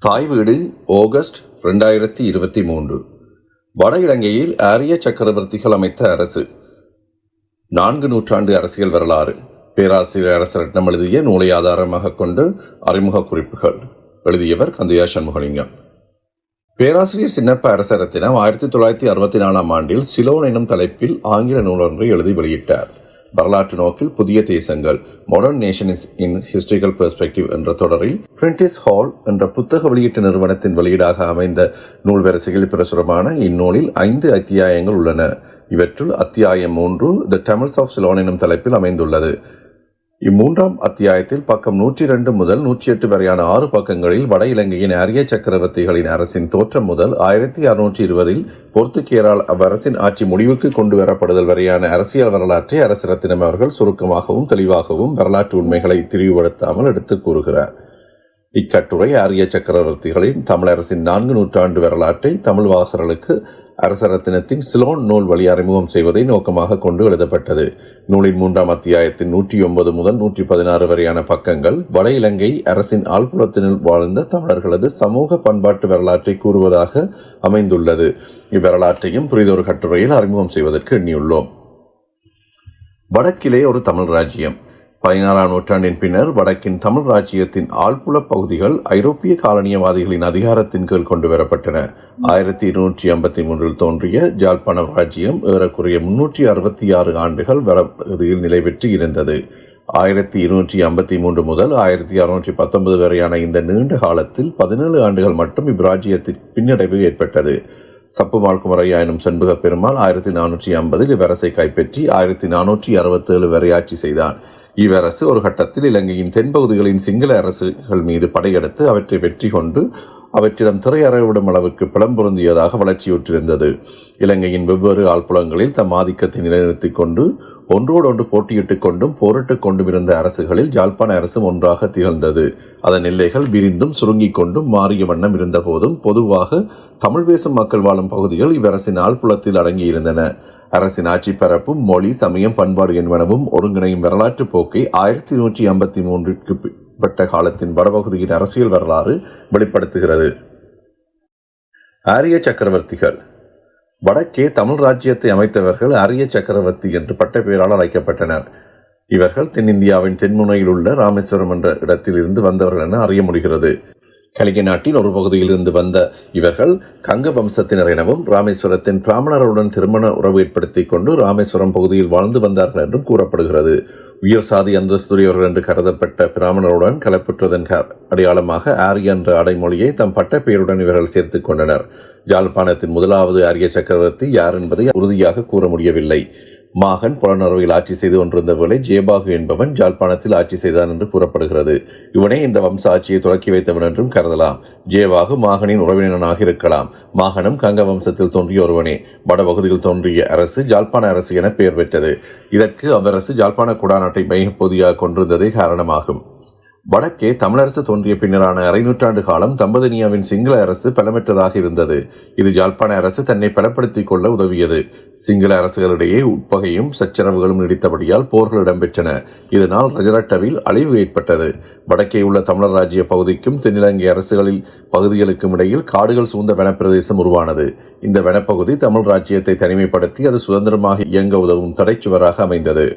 தாய் வீடு ஆகஸ்ட் ரெண்டாயிரத்தி இருபத்தி மூன்று. வட இலங்கையில் ஆரிய சக்கரவர்த்திகள் அமைத்த அரசு. நான்கு நூற்றாண்டு அரசியல் வரலாறு. பேராசிரியர் அரசரட்னம் எழுதிய நூலை ஆதாரமாக கொண்டு அறிமுக குறிப்புகள். எழுதியவர் கந்தையா சண்முகலிங்கம். பேராசிரியர் சின்னப்ப அரசரத்தினம் ஆயிரத்தி தொள்ளாயிரத்தி அறுபத்தி நாலாம் ஆண்டில் சிலோன் எனும் தலைப்பில் ஆங்கில நூலொன்றை எழுதி வெளியிட்டார். வரலாற்று நோக்கில் புதிய தேசங்கள் modern nation in historical perspective என்ற தொடரில் பிரிண்டிஸ் ஹால் என்ற புத்தக வெளியீட்டு நிறுவனத்தின் வெளியீடாக அமைந்த நூல் வரிசையில் பிரசுரமான இந்நூலில் ஐந்து அத்தியாயங்கள் உள்ளன. இவற்றுள் அத்தியாயம் மூன்று த டெமல்ஸ் ஆஃப் சிலோன் எனும் தலைப்பில் அமைந்துள்ளது. இம்மூன்றாம் அத்தியாயத்தில் பக்கம் நூற்றி இரண்டு முதல் நூற்றி எட்டு வரையான ஆறு பக்கங்களில் வட இலங்கையின் அரிய சக்கரவர்த்திகளின் அரசின் தோற்றம் முதல் ஆயிரத்தி அறுநூற்றி இருபதில் போர்த்துகேரால் அவ்வரசின் ஆட்சி முடிவுக்கு கொண்டு வரப்படுதல் வரையான அரசியல் வரலாற்றை அரசரத்தினம் அவர்கள் சுருக்கமாகவும் தெளிவாகவும் வரலாற்று உண்மைகளை திரிவுபடுத்தாமல் எடுத்துக் கூறுகிறார். இக்கட்டுரை ஆரிய சக்கரவர்த்திகளின் தமிழரசின் நான்கு நூற்றாண்டு வரலாற்றை தமிழ் வாசகர்களுக்கு அரசரத்தினத்தின் சிலோன் நூல் வழி அறிமுகம் செய்வதை நோக்கமாக கொண்டு எழுதப்பட்டது. நூலின் மூன்றாம் அத்தியாயத்தின் நூற்றி ஒன்பது முதல் நூற்றி பதினாறு வரையான பக்கங்கள் வட இலங்கை அரசின் ஆழ்புலத்தினுள் வாழ்ந்த தமிழர்களது சமூக பண்பாட்டு வரலாற்றை கூறுவதாக அமைந்துள்ளது. இவ்வரலாற்றையும் புரிதொரு கட்டுரையில் அறிமுகம் செய்வதற்கு எண்ணியுள்ளோம். வடக்கிலே ஒரு தமிழ் ராஜ்யம். பதினாறாம் நூற்றாண்டின் பின்னர் வடக்கின் தமிழ் ராஜ்யத்தின் ஆழ்புலப் பகுதிகள் ஐரோப்பிய காலனியவாதிகளின் அதிகாரத்தின் கீழ் கொண்டு வரப்பட்டன. ஆயிரத்தி இருநூற்றி ஐம்பத்தி மூன்றில் தோன்றிய ஜாழ்ப்பாண ராஜ்யம் ஏறக்குறைய முன்னூற்றி அறுபத்தி ஆறு ஆண்டுகள் வடபகுதியில் நிலை பெற்று இருந்தது. ஆயிரத்தி இருநூற்றி ஐம்பத்தி மூன்று முதல் ஆயிரத்தி அறுநூற்றி பத்தொன்பது வரையான இந்த நீண்ட காலத்தில் பதினேழு ஆண்டுகள் மட்டும் இவ்ராஜ்யத்தின் பின்னடைவு ஏற்பட்டது. சப்பு குமரையா எனும் செண்பக பெருமாள் ஆயிரத்தி நானூற்றி ஐம்பதில் இவ்வரசை கைப்பற்றி ஆயிரத்தி நானூற்றி அறுபத்தேழு வரை ஆட்சி செய்தான். இவ்வரசு ஒரு கட்டத்தில் இலங்கையின் தென்பகுதிகளின் சிங்கள அரசுகள் மீது படையெடுத்து அவற்றை வெற்றி கொண்டு அவற்றிடம் திரையறவிடும் அளவுக்கு பிளம் பொருந்தியதாக வளர்ச்சியுற்றிருந்தது. இலங்கையின் வெவ்வேறு ஆழ்புலங்களில் தம் ஆதிக்கத்தை நிலைநிறுத்திக் கொண்டு ஒன்றோடொன்று போட்டியிட்டுக் கொண்டும் போரிட்டுக் கொண்டும் இருந்த அரசுகளில் ஜாழ்ப்பாண அரசும் ஒன்றாக திகழ்ந்தது. அதன் எல்லைகள் விரிந்தும் சுருங்கிக் கொண்டும் மாறிய வண்ணம் இருந்தபோதும் பொதுவாக தமிழ் பேசும் மக்கள் வாழும் பகுதிகள் இவ்வரசின் ஆழ்புலத்தில் அடங்கியிருந்தன. அரசின் ஆட்சி பரப்பும் மொழி சமயம் பண்பாடு என்பனவும் ஒருங்கிணையும் வரலாற்று போக்கை ஆயிரத்தி நூற்றி ஐம்பத்தி மூன்றிற்கு பட்ட காலத்தின் வடபகுதியின் அரசியல் வரலாறு வெளிப்படுத்துகிறது. ஆரிய சக்கரவர்த்திகள். வடக்கே தமிழ் ராஜ்யத்தை அமைத்தவர்கள் அரிய சக்கரவர்த்தி என்று பட்ட பெயரால் அழைக்கப்பட்டனர். இவர்கள் தென்னிந்தியாவின் தென்முனையில் உள்ள ராமேஸ்வரம் என்ற இடத்தில் இருந்து வந்தவர்கள் என அறிய முடிகிறது. கலிங்க நாட்டின் ஒரு பகுதியில் இருந்து வந்த இவர்கள் கங்க வம்சத்தினர் எனவும் ராமேஸ்வரத்தின் பிராமணர்களுடன் திருமண உறவு ஏற்படுத்திக் கொண்டு ராமேஸ்வரம் பகுதியில் வாழ்ந்து வந்தார்கள் என்றும் கூறப்படுகிறது. உயர் சாதி அந்தஸ்துரியவர்கள் என்று கருதப்பட்ட பிராமணருடன் கலப்புற்றதன் அடையாளமாக ஆரிய என்ற அடைமொழியை தம் பட்ட பெயருடன் இவர்கள் சேர்த்துக் கொண்டனர். ஜாழ்ப்பாணத்தின் முதலாவது ஆரிய சக்கரவர்த்தி யார் என்பதை உறுதியாக கூற முடியவில்லை. மாகன் புலனறுவையில் ஆட்சி செய்து கொண்டிருந்த வேளை ஜேபாகு என்பவன் ஜாழ்ப்பாணத்தில் ஆட்சி செய்தான் என்று கூறப்படுகிறது. இவனே இந்த வம்ச ஆட்சியை தொடக்கி வைத்தவன் என்றும் கருதலாம். ஜெயபாகு மாகனின் உறவினனாக இருக்கலாம். மாகனும் கங்க வம்சத்தில் தோன்றிய ஒருவனே. வடபகுதியில் தோன்றிய அரசு ஜாழ்ப்பாண அரசு என பெயர் பெற்றது. இதற்கு அவ்வரசு ஜாழ்ப்பாண குடாநாட்டை மையப்பகுதியாக கொண்டிருந்ததே காரணமாகும். வடக்கே தமிழரசு தோன்றிய பின்னரான அரை நூற்றாண்டு காலம் தம்பதனியாவின் சிங்கள அரசு பலமற்றதாக இருந்தது. இது ஜாழ்ப்பாண அரசு தன்னை பலப்படுத்திக் கொள்ள உதவியது. சிங்கள அரசுகளிடையே உட்பகையும் சச்சரவுகளும் நீடித்தபடியால் போர்கள் இடம்பெற்றன. இதனால் ரஜரட்டவில் அழிவு ஏற்பட்டது. வடக்கே உள்ள தமிழர் ராஜ்ய பகுதிக்கும் தென்னிலங்கை அரசுகளில் பகுதிகளுக்கும் இடையில் காடுகள் சூழ்ந்த வனப்பிரதேசம் உருவானது. இந்த வனப்பகுதி தமிழ் ராஜ்யத்தை தனிமைப்படுத்தி அது சுதந்திரமாக இயங்க உதவும் தடைச்சுவராக அமைந்தது.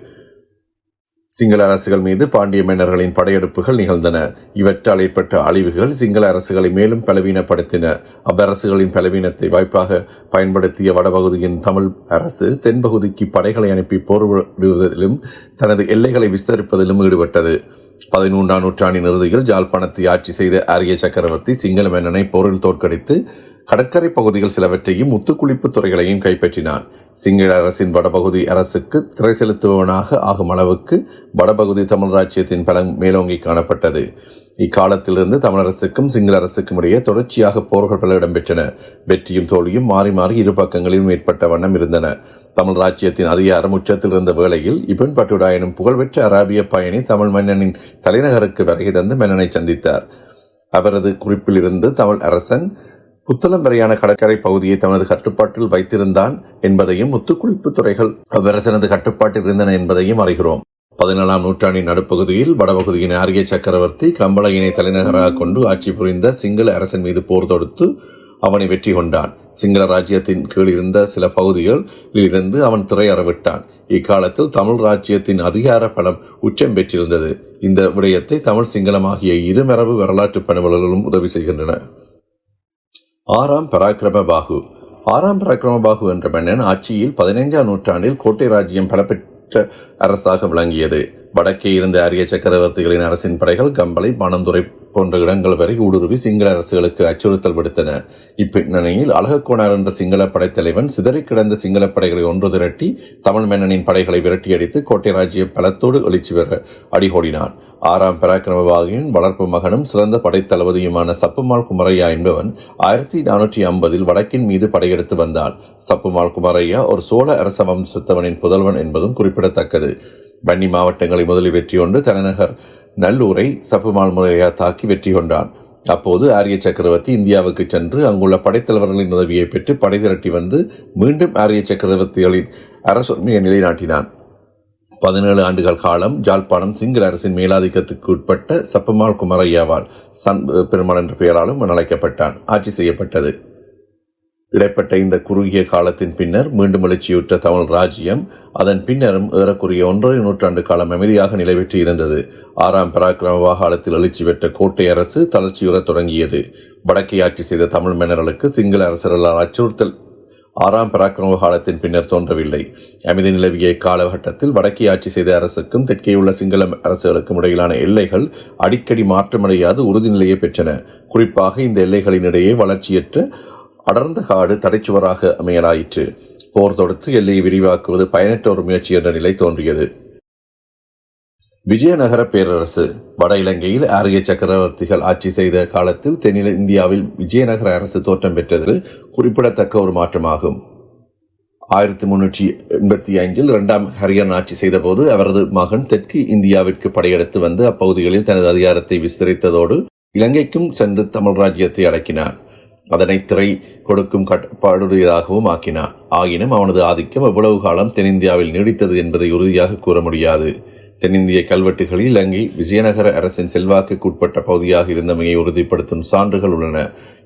சிங்கள அரசுகள் மீது பாண்டிய மன்னர்களின் படையெடுப்புகள் நிகழ்ந்தன. இவற்றால் ஏற்பட்ட அழிவுகள் சிங்கள அரசுகளை மேலும் பலவீனப்படுத்தின. அவ்வரசுகளின் பலவீனத்தை வாய்ப்பாக பயன்படுத்திய வடபகுதியின் தமிழ் அரசு தென்பகுதிக்கு படைகளை அனுப்பி போர்விடுவதிலும் தனது எல்லைகளை விஸ்தரிப்பதிலும் ஈடுபட்டது. பதிமூன்றாம் நூற்றாண்டின் இறுதியில் ஜாழ்ப்பாணத்தை ஆட்சி செய்த ஆரிய சக்கரவர்த்தி சிங்கள மன்னனை போரில் தோற்கடித்து கடற்கரை பகுதிகள் சிலவற்றையும் முத்துக்குளிப்பு துறைகளையும் கைப்பற்றினான். சிங்கள அரசின் வடபகுதி அரசுக்கு திரை செலுத்துபவனாக ஆகும் அளவுக்கு வடபகுதி தமிழ் ராஜ்யத்தின் பலம் மேலோங்கி காணப்பட்டது. இக்காலத்திலிருந்து தமிழரசுக்கும் சிங்கள அரசுக்கும் இடையே தொடர்ச்சியாக போர்கள் பல இடம்பெற்றன. வெற்றியும் தோல்வியும் மாறி மாறி இரு பக்கங்களிலும் ஏற்பட்ட வண்ணம் இருந்தன. தமிழ் ராஜ்யத்தின் அதிகாரம் உச்சத்தில் இருந்த வேளையில் இபன் பட்டுடா எனும் புகழ்பெற்ற அராபிய பயணி தமிழ் மன்னனின் தலைநகருக்கு வருகை தந்து மன்னனை சந்தித்தார். அவரது குறிப்பிலிருந்து தமிழ் அரசன் புத்தளம்பரையான கடற்கரை பகுதியை தனது கட்டுப்பாட்டில் வைத்திருந்தான் என்பதையும் முத்துக்குளிப்பு துறைகள் அவ்வரசனது கட்டுப்பாட்டில் இருந்தன என்பதையும் அறிகிறோம். பதினேழாம் நூற்றாண்டின் நடுப்பகுதியில் வடபகுதியின் ஆரிய சக்கரவர்த்தி கம்பளையினை தலைநகராக கொண்டு ஆட்சி புரிந்த சிங்கள அரசன் மீது போர் தொடுத்து அவனை வெற்றி கொண்டான். சிங்கள ராஜ்யத்தின் கீழ் இருந்த சில பகுதிகளில் இருந்து அவன் திரையறவிட்டான் இக்காலத்தில் தமிழ் ராஜ்யத்தின் அதிகார பலம் உச்சம் பெற்றிருந்தது. இந்த விடயத்தை தமிழ் சிங்களமாகிய இருமரபு வரலாற்று பணிவலர்களும் உதவி செய்கின்றன. ஆறாம் பராக்கிரம பாகு ஆறாம் பராக்கிரம பாகு என்ற மன்னன் ஆட்சியில் பதினைஞ்சாம் நூற்றாண்டில் கோட்டை ராஜ்யம் பலப்பெற்ற அரசாக விளங்கியது. வடக்கே இருந்த அரிய சக்கரவர்த்திகளின் அரசின் படைகள் கம்பளை பணந்துறை போன்ற இடங்கள் வரை ஊடுருவி சிங்கள அரசுகளுக்கு அச்சுறுத்தல் விடுத்தன. இப்பின்னணியில் அழகக்கோணார் என்ற சிங்கள படைத்தலைவன் சிதறிக் கிடந்த சிங்கள படைகளை ஒன்று திரட்டி தமிழ் மன்னனின் படைகளை விரட்டியடித்து கோட்டை ராஜ்ய பலத்தோடு எழுச்சி பெற அடிகோடினான். ஆறாம் பராக்கிரமபாகியின் வளர்ப்பு மகனும் சிறந்த படைத்தளபதியுமான சப்புமாள் குமரையா என்பவன் ஆயிரத்தி நானூற்றி ஐம்பதில் வடக்கின் மீது படையெடுத்து வந்தான். சப்புமாள் குமரையா ஒரு சோழ அரச வம்சத்தவனின் புதல்வன் என்பதும் குறிப்பிடத்தக்கது. வன்னி மாவட்டங்களை முதலில் வெற்றி கொண்டு தலைநகர் நல்லூரை சப்புமாள் முறையா தாக்கி வெற்றி கொண்டான். அப்போது ஆரிய சக்கரவர்த்தி இந்தியாவுக்கு சென்று அங்குள்ள படைத்தலைவர்களின் உதவியை பெற்று படை திரட்டி வந்து மீண்டும் ஆரிய சக்கரவர்த்திகளின் அரசுரிமையை நிலைநாட்டினான். பதினேழு ஆண்டுகள் காலம் ஜாழ்ப்பாணம் சிங்கள அரசின் மேலாதிக்கத்துக்கு உட்பட்ட சப்பமாள் குமரையாவால் சன் பெருமாள் என்ற பெயராலும் அழைக்கப்பட்டான் ஆட்சி செய்யப்பட்டது. இடைப்பட்ட இந்த குறுகிய காலத்தின் பின்னர் மீண்டும் எழுச்சியுற்ற தமிழ் ராஜ்யம் அதன் பின்னரும் ஏறக்குறைய ஒன்றரை நூற்றாண்டு காலம் அமைதியாக நிலைபெற்று இருந்தது ஆறாம் பராக்கிரம காலத்தில் எழுச்சி பெற்ற கோட்டை அரசு தளர்ச்சியுறத் தொடங்கியது. வடக்கை ஆட்சி செய்த தமிழ் மன்னர்களுக்கு சிங்கள அரசர்களால் அச்சுறுத்தல் ஆறாம் பராக்கிரம காலத்தின் பின்னர் தோன்றவில்லை. அமைதி நிலவிய காலகட்டத்தில் வடக்கே ஆட்சி செய்த அரசுக்கும் தெற்கே உள்ள சிங்கள அரசுகளுக்கும் இடையிலான எல்லைகள் அடிக்கடி மாற்றமடையாது உறுதிநிலையை பெற்றன. குறிப்பாக இந்த எல்லைகளின் இடையே வளர்ச்சியற்ற அடர்ந்த காடு தடைச்சுவராக அமையலாயிற்று. போர் தொடுத்து எல்லையை விரிவாக்குவது பயனற்ற ஒரு முயற்சி என்ற நிலை தோன்றியது. விஜயநகர பேரரசு வட இலங்கையில் ஆரிய சக்கரவர்த்திகள் ஆட்சி செய்த காலத்தில் தென்னில இந்தியாவில் விஜயநகர அரசு தோற்றம் பெற்றது குறிப்பிடத்தக்க ஒரு மாற்றமாகும். ஆயிரத்தி முன்னூற்றி எண்பத்தி ஐந்தில் இரண்டாம் ஹரியன் ஆட்சி செய்தபோது அவரது மகன் தெற்கு இந்தியாவிற்கு படையெடுத்து வந்து அப்பகுதிகளில் தனது அதிகாரத்தை விஸ்தரித்ததோடு இலங்கைக்கும் சென்று தமிழ் ராஜ்யத்தை அடக்கினார். அதனை திரை கொடுக்கும் கட்டுப்பாடுடையதாகவும் ஆக்கினார். ஆயினும் அவனது ஆதிக்கம் எவ்வளவு காலம் தென்னிந்தியாவில் நீடித்தது என்பதை உறுதியாக கூற முடியாது. தென்னிந்திய கல்வெட்டுகளில் இலங்கை விஜயநகர அரசின் செல்வாக்குக்குட்பட்ட பகுதியாக இருந்தமையை உறுதிப்படுத்தும் சான்றுகள் உள்ளன.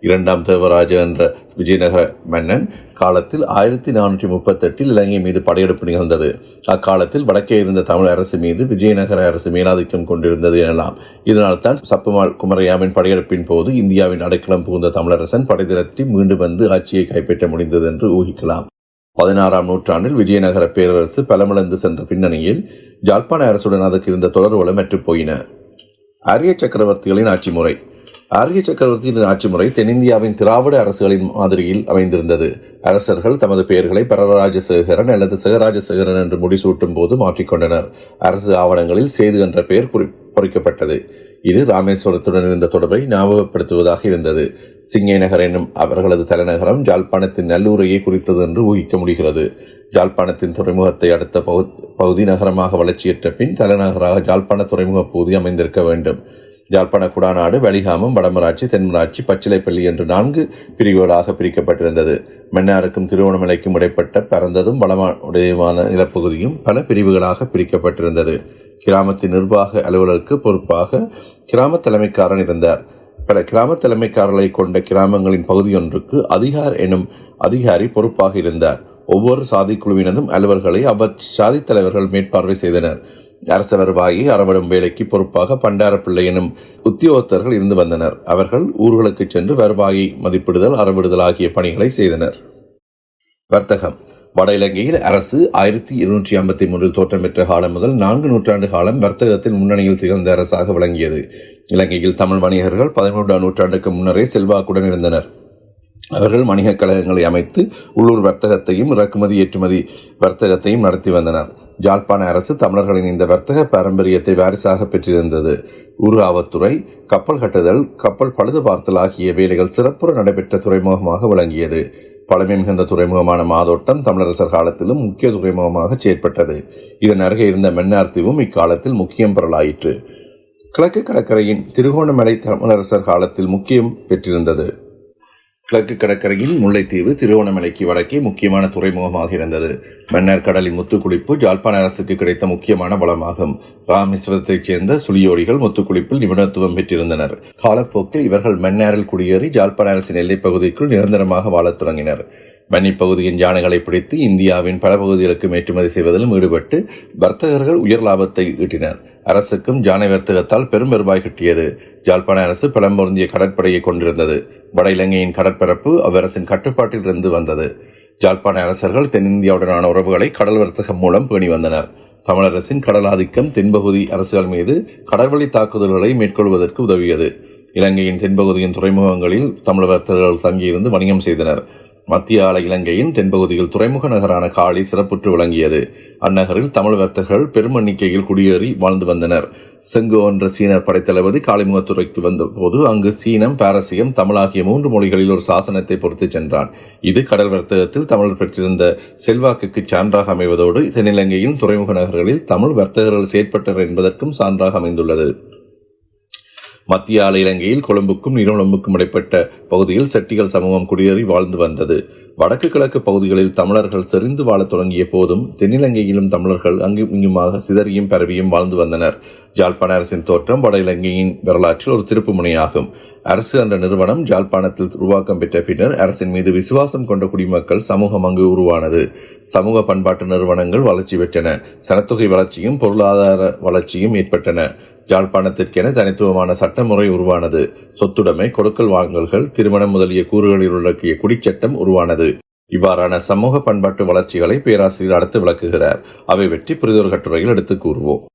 இரண்டாம் தேவராஜ என்ற விஜயநகர மன்னன் காலத்தில் ஆயிரத்தி நானூற்றி முப்பத்தெட்டில் இலங்கை மீது படையெடுப்பு நிகழ்ந்தது. அக்காலத்தில் வடக்கே இருந்த தமிழ் அரசு மீது விஜயநகர அரசு மேலாதிக்கம் கொண்டிருந்தது எனலாம். இதனால் தான் சப்புமாள் குமரையாவின் படையெடுப்பின் போது இந்தியாவின் அடைக்கலம் புகுந்த தமிழரசன் படை திரட்டி மீண்டும் வந்து ஆட்சியை கைப்பற்ற முடிந்தது என்று ஊகிக்கலாம். பதினாறாம் நூற்றாண்டில் விஜயநகர பேரரசு பலமிழந்து சென்ற பின்னணியில் ஜாழ்ப்பாண அரசுடன் அதற்கு இருந்த தொடர்புகளும் அற்றுப் போயின. அரிய சக்கரவர்த்திகளின் ஆட்சி முறை ஆரிய சக்கரவர்த்தியின் ஆட்சி முறை தென்னிந்தியாவின் திராவிட அரசுகளின் மாதிரியில் அமைந்திருந்தது. அரசர்கள் தமது பெயர்களை பரராஜசேகரன் அல்லது சிகராஜசேகரன் என்று முடிசூட்டும் போது மாற்றிக்கொண்டனர் அரசு ஆவணங்களில் சேது என்ற பெயர் குறி பொறிக்கப்பட்டது இது ராமேஸ்வரத்துடன் இருந்த தொடர்பை ஞாபகப்படுத்துவதாக இருந்தது. சிங்கே நகர் என்னும் அவர்களது தலைநகரம் ஜாழ்ப்பாணத்தின் நல்லூரையே குறித்தது என்று ஊகிக்க முடிகிறது. ஜாழ்ப்பாணத்தின் துறைமுகத்தை அடுத்த பகுதி நகரமாக வளர்ச்சியற்ற பின் தலைநகராக ஜாழ்ப்பாண துறைமுக பகுதி அமைந்திருக்க வேண்டும். ஜாழ்ப்பாண குடாநாடு வலிகாமம் வடமராட்சி தென்மராட்சி பச்சிலைப்பள்ளி என்று நான்கு பிரிவுகளாக பிரிக்கப்பட்டிருந்தது. மன்னாருக்கும் திருவண்ணாமலைக்கும் இடைப்பட்ட பரந்ததும் வளமுடையமான நிலப்பகுதியும் பல பிரிவுகளாக பிரிக்கப்பட்டிருந்தது. கிராமத்தின் நிர்வாக அலுவலருக்கு பொறுப்பாக கிராம தலைமைக்காரன் இருந்தார். பல கிராம தலைமைக்காரர்களை கொண்ட கிராமங்களின் பகுதியொன்றுக்கு அதிகார் எனும் அதிகாரி பொறுப்பாக இருந்தார். ஒவ்வொரு சாதி குழுவினதும் அலுவல்களை அவர் சாதி தலைவர்கள் மேற்பார்வை செய்தனர். அரச வருவாயை அறவிடும் வேலைக்கு பொறுப்பாக பண்டாரப்பிள்ளை எனும் உத்தியோகத்தர்கள் இருந்து வந்தனர். அவர்கள் ஊர்களுக்கு சென்று வருவாயை மதிப்பிடுதல் அறவிடுதல் ஆகிய பணிகளை செய்தனர். வர்த்தகம். வட இலங்கையில் அரசு ஆயிரத்தி இருநூற்றி ஐம்பத்தி மூன்றில் தோற்றம் பெற்ற காலம் முதல் நான்கு நூற்றாண்டு காலம் வர்த்தகத்தில் முன்னணியில் திகழ்ந்த அரசாக விளங்கியது. இலங்கையில் தமிழ் வணிகர்கள் பதிமூன்றாம் நூற்றாண்டுக்கு முன்னரே செல்வாக்குடன் இருந்தனர். அவர்கள் வணிகக் கழகங்களை அமைத்து உள்ளூர் வர்த்தகத்தையும் இறக்குமதி ஏற்றுமதி வர்த்தகத்தையும் நடத்தி வந்தனர். ஜாழ்ப்பாண அரசு தமிழர்களின் இந்த வர்த்தக பாரம்பரியத்தை வாரிசாக பெற்றிருந்தது. உருகாவத்துறை கப்பல் கட்டுதல் கப்பல் பழுது பார்த்தல் ஆகிய வேலைகள் சிறப்புற நடைபெற்ற துறைமுகமாக விளங்கியது. பழமை மிகுந்த துறைமுகமான மாதோட்டம் தமிழரசர் காலத்திலும் முக்கிய துறைமுகமாக செயற்பட்டது. இதன் அருகே இருந்த மென்னார் தீவும் இக்காலத்தில் முக்கியம் பெறலாயிற்று கிழக்கு கடற்கரையின் திருகோணமலை தமிழரசர் காலத்தில் முக்கியம் பெற்றிருந்தது. கிழக்கு கடற்கரையில் முல்லைத்தீவு திருவோணமலைக்கு வடக்கே முக்கியமான துறைமுகமாக இருந்தது. மன்னர் கடலின் முத்துக்குளிப்பு ஜாழ்ப்பாண அரசுக்கு கிடைத்த முக்கியமான வளமாகும். ராமேஸ்வரத்தைச் சேர்ந்த சுழியோடிகள் முத்துக்குளிப்பில் நிபுணத்துவம் பெற்றிருந்தனர். காலப்போக்கில் இவர்கள் மன்னாரில் குடியேறி ஜாழ்ப்பாண அரசின் எல்லைப் பகுதிக்குள் நிரந்தரமாக வாழத் தொடங்கினர். மன்னிப் பகுதியின் யானைகளை பிடித்து இந்தியாவின் பல பகுதிகளுக்கும் ஏற்றுமதி செய்வதிலும் ஈடுபட்டு வர்த்தகர்கள் உயர் லாபத்தை ஈட்டினர். அரசுக்கும் ஜானை வர்த்தகத்தால் பெரும் வருவாய் கிட்டியது. ஜாழ்ப்பாண அரசு பலம்பொருந்திய கடற்படையை கொண்டிருந்தது. வட இலங்கையின் கடற்பரப்பு அவ்வரசின் கட்டுப்பாட்டில் இருந்து வந்தது. ஜாழ்ப்பாண அரசர்கள் தென்னிந்தியாவுடனான உறவுகளை கடல் வர்த்தகம் மூலம் பேணி வந்தனர். தமிழரசின் கடல் ஆதிக்கம் தென்பகுதி அரசுகள் மீது கடல்வழி தாக்குதல்களை மேற்கொள்வதற்கு உதவியது. இலங்கையின் தென்பகுதியின் துறைமுகங்களில் தமிழ் வர்த்தகர்கள் தங்கியிருந்து வணிகம் செய்தனர். மத்திய ஆல இலங்கையின் தென்பகுதியில் துறைமுக நகரான காளி சிறப்புற்று விளங்கியது. அந்நகரில் தமிழ் வர்த்தகர்கள் பெரும் எண்ணிக்கையில் குடியேறி வாழ்ந்து வந்தனர். செங்கோ என்ற சீனர் படைத்தளபதி காளிமுகத்துறைக்கு வந்தபோது அங்கு சீனம் பாரசீகம் தமிழ் ஆகிய மூன்று மொழிகளில் ஒரு சாசனத்தை பொறுத்துச் சென்றான். இது கடல் வர்த்தகத்தில் தமிழர் பெற்றிருந்த செல்வாக்குக்கு சான்றாக அமைவதோடு தென்னிலங்கையின் துறைமுக நகர்களில் தமிழ் வர்த்தகர்கள் செயற்பட்டனர் என்பதற்கும் சான்றாக அமைந்துள்ளது. மத்திய ஆல இலங்கையில் கொழும்புக்கும் நீர்கொழும்புக்கும் இடைப்பட்ட பகுதியில் செட்டிகள் சமூகம் குடியேறி வாழ்ந்து வந்தது. வடக்கு கிழக்கு பகுதிகளில் தமிழர்கள் செறிந்து வாழத் தொடங்கிய போதும் தென்னிலங்கையிலும் தமிழர்கள் அங்கும் இங்குமாக சிதறியும் பரவியும் வாழ்ந்து வந்தனர். ஜாழ்ப்பாண அரசின் தோற்றம் வட இலங்கையின் வரலாற்றில் ஒரு திருப்பு முனையாகும் அரசு என்ற நிறுவனம் ஜாழ்ப்பாணத்தில் உருவாக்கம் பெற்ற பின்னர் அரசின் மீது விசுவாசம் கொண்ட குடிமக்கள் சமூகம் அங்கு உருவானது. சமூக பண்பாட்டு நிறுவனங்கள் வளர்ச்சி பெற்றன. சனத்தொகை வளர்ச்சியும் பொருளாதார வளர்ச்சியும் ஏற்பட்டன. ஜாழ்ப்பாணத்திற்கென தனித்துவமான சட்டமுறை உருவானது. சொத்துடைமை கொடுக்கல் வாங்கல்கள் திருமணம் முதலிய கூறுகளில் உள்ளக்கிய குடிச்சட்டம் உருவானது. இவ்வாறான சமூக பண்பாட்டு வளர்ச்சிகளை பேராசிரியர் அடுத்து விளக்குகிறார். அவை பற்றி புரிதொரு கட்டுரையில் எடுத்துக் கூறுவோம்.